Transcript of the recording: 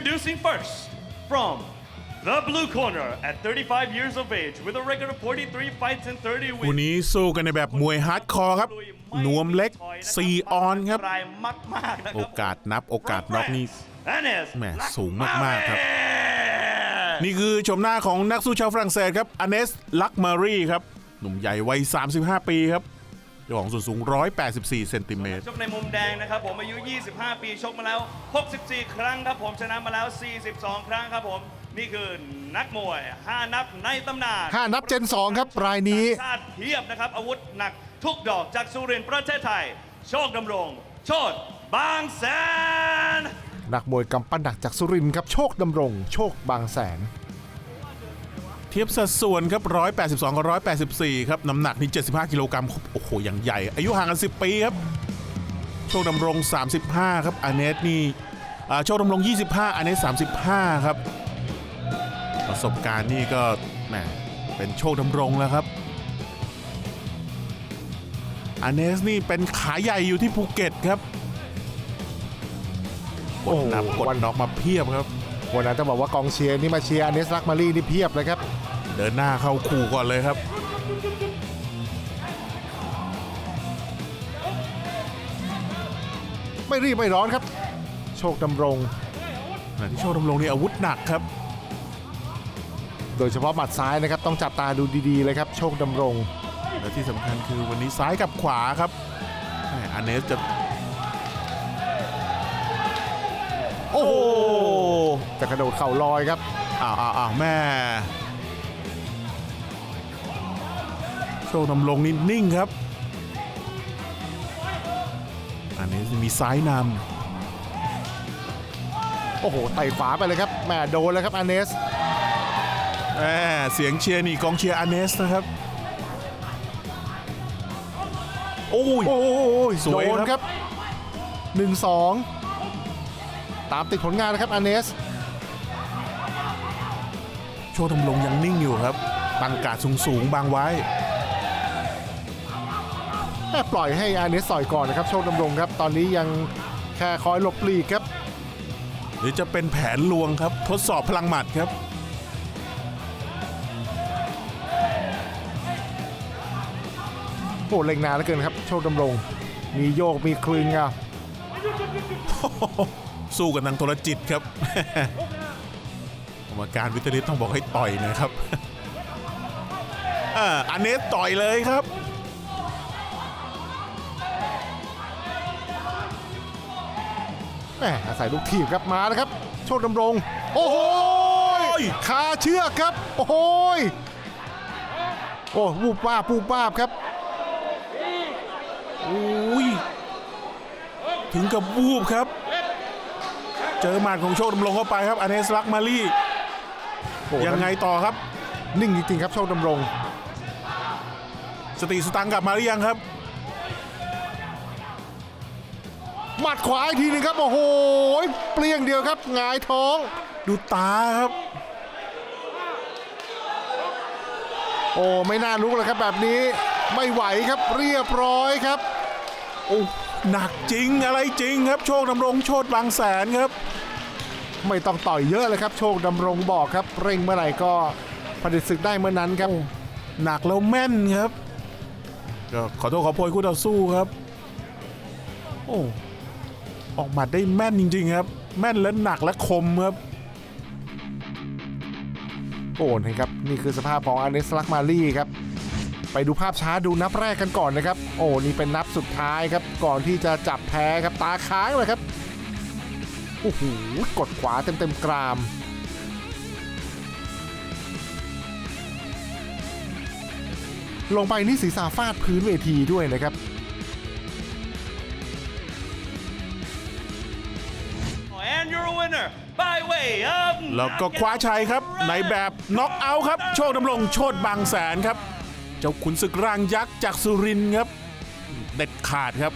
Introducing first, from the blue corner at 35 years of age with a record of 43 fights and 30คู่ wins. นี้สู้กันในแบบมวยฮาร์ดคอร์ครับ นวมเล็ก4ออนครับ รายมากๆนะครับโอกาสนับโอกาสน็อกนี่ Anes แหม่สูงมากๆครับ Lakmaris นี่คือชมหน้าของนักสู้ชาวฝรั่งเศสครับอเนสลักมารีครับ หนุ่มใหญ่วัย 35 ปีครับเจ้าของส่วนสูง 184 เซนติเมตร ชกในมุมแดงนะครับผมอายุ 25 ปี ชกมาแล้ว 64 ครั้งครับผมชนะมาแล้ว 42 ครั้งครับผม นี่คือนักมวย 5 นับในตำนานห้านับเจนสองครับ รายนี้ชาติเพียบนะครับ อาวุธหนักทุกดอกจากสุรินทร์ประเทศไทย โชคดำรง โชดบางแสน นักมวยกำปั้นหนักจากสุรินทร์ครับ โชคดำรง โชคบางแสน เทียบสัดส่วนครับ182กับ184 ครับ น้ำหนักนี่ 75 กิโลกรัมโอ้โห อย่างใหญ่ อายุห่างกัน 10 ปีครับ โชคดำรง 35 ครับอเนสนี่โชคดำรง 25อเนส35 ครับ ประสบการณ์นี่ก็แหมเป็นโชคดำรงแล้วครับอเนสนี่เป็นขาใหญ่อยู่ที่ภูเก็ตครับกดนับกดวันน็อกมาเพียบครับ วันนั้นต้องบอกว่ากองเชียร์นี่มาเชียร์อเนสลักมารีนี่เพียบเลยครับ เดินหน้าเข้าขู่ก่อนเลยครับ ไม่รีบไม่ร้อนครับ โชคดำรงขณะที่โชคดำรงนี่อาวุธหนักครับ โดยเฉพาะหมัดซ้ายนะครับ ต้องจับตาดูดีๆเลยครับ โชคดำรง และที่สำคัญคือวันนี้ซ้ายกับขวาครับแหม่อันเนสจะ โอ้โห จะกระโดดเข่าลอยครับอ้าวอ้าวอ้าวแม่โชคดำรงนี่นิ่งครับ อันเนสมีซ้ายนโอ้โหไต่ขวาไปเลยครับแหม่โดนแล้วครับอเนสำแหม่เสียงเชียร์นี่กองเชียร์อันเนสนะครับ โอ้ยโอ้ยสวยโดนครับครับหนึ่งสองตามติดผลงานนะครับอเนสโชคดำรงยังนิ่งอยู่ครับตังการดสูงๆบางไว้แค่ปล่อยให้อาเนสต่อยก่อนนะครับ โชคดำรงครับ ตอนนี้ยังแค่คอยหลบหลีกครับ หรือจะเป็นแผนลวงครับ ทดสอบพลังหมัดครับ โอ้เล็งนานเหลือเกินครับ โชคดำรง มีโยกมีคลึงอะสู้กันทางโทรจิตครับ รรมการวิทยาลิตต้องบอกให้ต่อยนะครับอ่าอันเนสต่อยเลยครับแหมอาศัยลูกทีบครับมาแล้วครับ โชคดำรง โอ้โหยคาเชือกครับ โอ้โหยโอ้วูบป้าบวูบป้าบครับอุ้ยถึงกับวูบครับ เจอหมัดของโชคดำรงเข้าไปครับอเนสลักมารีโอ้ ยังไงต่อครับ นิ่งจริงๆครับโชคดำรง สติสตังค์กลับมาหรือยังครับ หมัดขวาอีกทีหนึงครับ โอ้โหยเปลี่ยงเดียวครับหงายท้อง ดูตาครับ โอ้ไม่น่าลุกเลยครับแบบนี้ไม่ไหวครับเรียบร้อยครับ โอ้หนักจริงอะไรจริงครับ โชคดำรงโชดบางแสนครับ ไม่ต้องต่อยเยอะเลยครับ โชคดำรงบอกครับ เร่งเมื่อไหร่ก็ผลิตศึกได้เมื่อนั้นครับหนักแล้วแม่นครับก็ขอโทษขอโพยคู่ต่อสู้ครับ โอ้ออกหมัดได้แม่นจริง ๆ ครับ แม่นและหนักและคมครับโอ้นะครับ นี่คือสภาพของอาเนสลักมารีครับ ไปดูภาพช้าดูนับแรกกันก่อนนะครับ โอ้ นี่เป็นนับสุดท้ายครับ ก่อนที่จะจับแพ้ครับ ตาค้างเลยครับ โอ้โหกดขวาเต็มเต็มๆกราม ลงไปนี่ศีรษะฟาดพื้นเวทีด้วยนะครับ and you're a winner by way of แล้วก็คว้าชัยครับ ในแบบน็อกเอาท์ครับ โชคดำรงโชดบางแสนครับ เจ้าขุนศึกร่างยักษ์จากสุรินทร์ครับ เด็ดขาดครับ